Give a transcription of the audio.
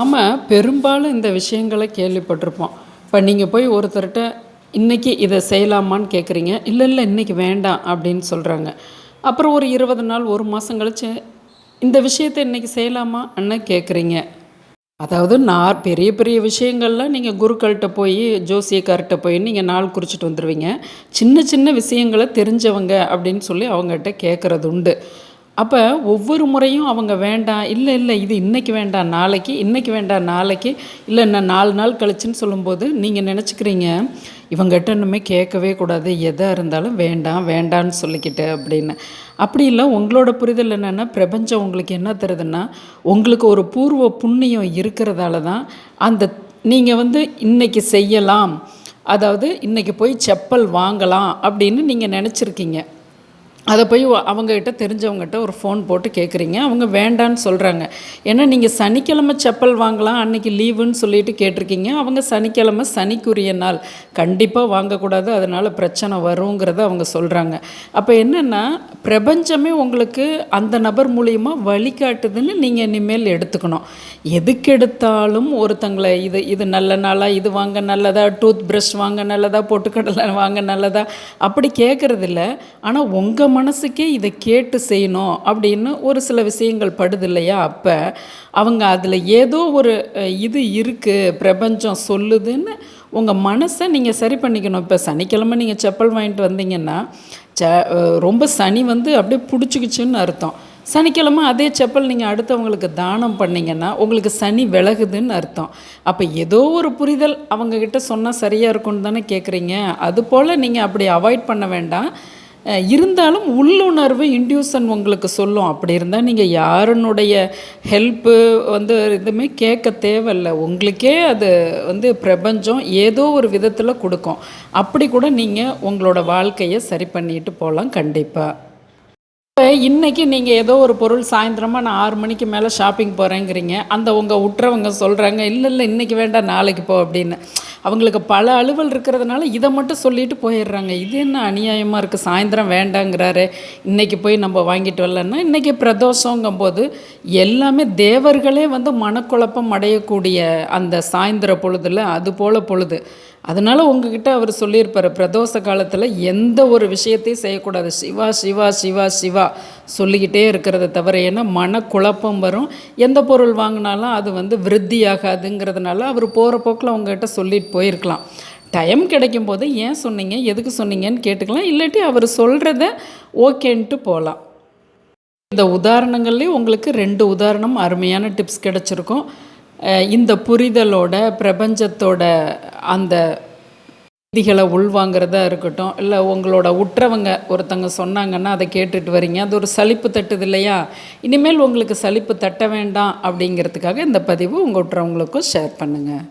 நாம் பெரும்பாலும் இந்த விஷயங்களை கேள்விப்பட்டிருப்போம். இப்போ நீங்கள் போய் ஒருத்தர்கிட்ட இன்றைக்கி இதை செய்யலாமான்னு கேட்குறீங்க இல்லை இல்லை இன்னைக்கு வேண்டாம் அப்படின்னு சொல்கிறாங்க அப்புறம் ஒரு இருபது நாள் ஒரு மாதம் கழிச்சு இந்த விஷயத்தை இன்றைக்கி செய்யலாமா? அண்ணன் கேட்குறீங்க அதாவது நான் பெரிய பெரிய விஷயங்கள்லாம் நீங்கள் குருக்கள்கிட்ட போய் ஜோசியக்கார்கிட்ட போய் நீங்கள் நாள் குறிச்சிட்டு வந்துடுவீங்க சின்ன சின்ன விஷயங்களை தெரிஞ்சவங்க அப்படின்னு சொல்லி அவங்ககிட்ட கேட்குறது உண்டு அப்போ ஒவ்வொரு முறையும் அவங்க வேண்டாம் இல்லை இல்லை இது இன்றைக்கி வேண்டாம் நாளைக்கு இன்றைக்கி வேண்டாம் நாளைக்கு இல்லை நான் நாலு நாள் கழிச்சுன்னு சொல்லும்போது நீங்கள் நினச்சிக்கிறீங்க இவங்ககிட்ட இன்னுமே கேட்கவே கூடாது எதாக இருந்தாலும் வேண்டாம் வேண்டான்னு சொல்லிக்கிட்டு அப்படின்னு. அப்படி இல்லை உங்களோட புரிதல் என்னென்னா பிரபஞ்சம் உங்களுக்கு என்ன தருதுன்னா உங்களுக்கு ஒரு பூர்வ புண்ணியம் இருக்கிறதால தான் அந்த நீங்கள் வந்து இன்னைக்கு செய்யலாம் அதாவது இன்றைக்கி போய் செப்பல் வாங்கலாம் அப்படின்னு நீங்கள் நினச்சிருக்கீங்க. அதை போய் அவங்கக்கிட்ட தெரிஞ்சவங்ககிட்ட ஒரு ஃபோன் போட்டு கேட்குறீங்க அவங்க வேண்டான்னு சொல்கிறாங்க ஏன்னா நீங்கள் சனிக்கிழமை செப்பல் வாங்கலாம் அன்றைக்கி லீவுன்னு சொல்லிட்டு கேட்டிருக்கீங்க. அவங்க சனிக்கிழமை சனிக்குரிய நாள். கண்டிப்பாக வாங்கக்கூடாது அதனால் பிரச்சனை வருங்கிறத அவங்க சொல்கிறாங்க அப்போ என்னென்னா பிரபஞ்சமே உங்களுக்கு அந்த நபர் மூலியமாக வழிகாட்டுதுன்னு நீங்கள் இனிமேல் எடுத்துக்கணும். எதுக்கு எடுத்தாலும் ஒருத்தங்களை இது இது நல்ல நாளாக இது வாங்க நல்லதா டூத் ப்ரஷ் வாங்க நல்லதா பொட்டுக்கடலை வாங்க நல்லதா அப்படி கேட்குறதில்ல ஆனால் உங்கள் மனசுக்கே இதை கேட்டு செய்யணும் அப்படின்னு ஒரு சில விஷயங்கள் படுது இல்லையா? அப்போ அவங்க அதில் ஏதோ ஒரு இது இருக்குது பிரபஞ்சம் சொல்லுதுன்னு உங்கள் மனசை நீங்கள் சரி பண்ணிக்கணும். இப்போ சனிக்கிழமை நீங்கள் செப்பல் வாங்கிட்டு வந்தீங்கன்னா ச ரொம்ப சனி வந்து அப்படியே பிடிச்சிக்கிச்சுன்னு அர்த்தம். சனிக்கிழமை அதே செப்பல் நீங்கள் அடுத்தவங்களுக்கு தானம் பண்ணீங்கன்னா உங்களுக்கு சனி விலகுதுன்னு அர்த்தம். அப்போ ஏதோ ஒரு புரிதல் அவங்கக்கிட்ட சொன்னால் சரியாக இருக்கும்னு தானே கேட்குறீங்க அதுபோல் நீங்கள் அப்படி அவாய்ட் பண்ண வேண்டாம். இருந்தாலும் உள்ளுணர்வு இன்டியூசன் உங்களுக்கு சொல்லும். அப்படி இருந்தால் நீங்கள் யாருனுடைய ஹெல்ப்பு வந்து எதுவுமே கேட்க தேவையில்ல. உங்களுக்கே அது வந்து பிரபஞ்சம் ஏதோ ஒரு விதத்தில் கொடுக்கும். அப்படி கூட நீங்கள் உங்களோட வாழ்க்கையை சரி பண்ணிட்டு போகலாம் கண்டிப்பாக இப்போ இன்றைக்கி நீங்கள் ஏதோ ஒரு பொருள் சாயந்தரமாக நான் ஆறு மணிக்கு மேலே ஷாப்பிங் போகிறேங்கிறீங்க அந்த உங்கள் உற்றவங்க சொல்கிறாங்க இல்லை இல்லை இன்றைக்கி வேண்டாம் நாளைக்கு போ அப்படின்னு. அவங்களுக்கு பல அலுவல் இருக்கிறதுனால இதை மட்டும் சொல்லிட்டு போயிடுறாங்க. இது என்ன அநியாயமாக இருக்குது சாயந்தரம் வேண்டாங்கிறாரு. இன்றைக்கி போய் நம்ம வாங்கிட்டு வரலன்னா இன்றைக்கி பிரதோஷங்கும்போது எல்லாமே தேவர்களே வந்து மனக்குழப்பம் அடையக்கூடிய அந்த சாயந்தர பொழுதுல அது போல் பொழுது. அதனால் உங்ககிட்ட அவர் சொல்லியிருப்பார் பிரதோஷ காலத்தில் எந்த ஒரு விஷயத்தையும் செய்யக்கூடாது. சிவா சிவா சிவா சிவா சொல்லிக்கிட்டே இருக்கிறத தவிர ஏன்னா மனக்குழப்பம் வரும். எந்த பொருள் வாங்கினாலும் அது வந்து விருத்தி ஆகாதுங்கிறதுனால அவர் போகிற போக்கில் உங்ககிட்ட சொல்லிட்டு போயிருக்கலாம். டைம் கிடைக்கும் போது ஏன் சொன்னீங்க எதுக்கு சொன்னீங்கன்னு கேட்டுக்கலாம். இல்லாட்டி அவர் சொல்கிறத ஓகேன்ட்டு போகலாம் இந்த உதாரணங்கள்லேயே உங்களுக்கு ரெண்டு உதாரணம் அருமையான டிப்ஸ் கிடச்சிருக்கும். இந்த புரிதலோட பிரபஞ்சத்தோட அந்த விதிகளை உள்வாங்கிறதா இருக்கட்டும் இல்லை உங்களோட உற்றவங்க ஒருத்தங்க சொன்னாங்கன்னா அதை கேட்டுட்டு வரீங்க. அது ஒரு சலிப்பு தட்டுது இல்லையா? இனிமேல் உங்களுக்கு சலிப்பு தட்ட வேண்டாம் அப்படிங்கிறதுக்காக இந்த பதிவு உங்கள் உற்றவங்களுக்கும் ஷேர் பண்ணுங்கள்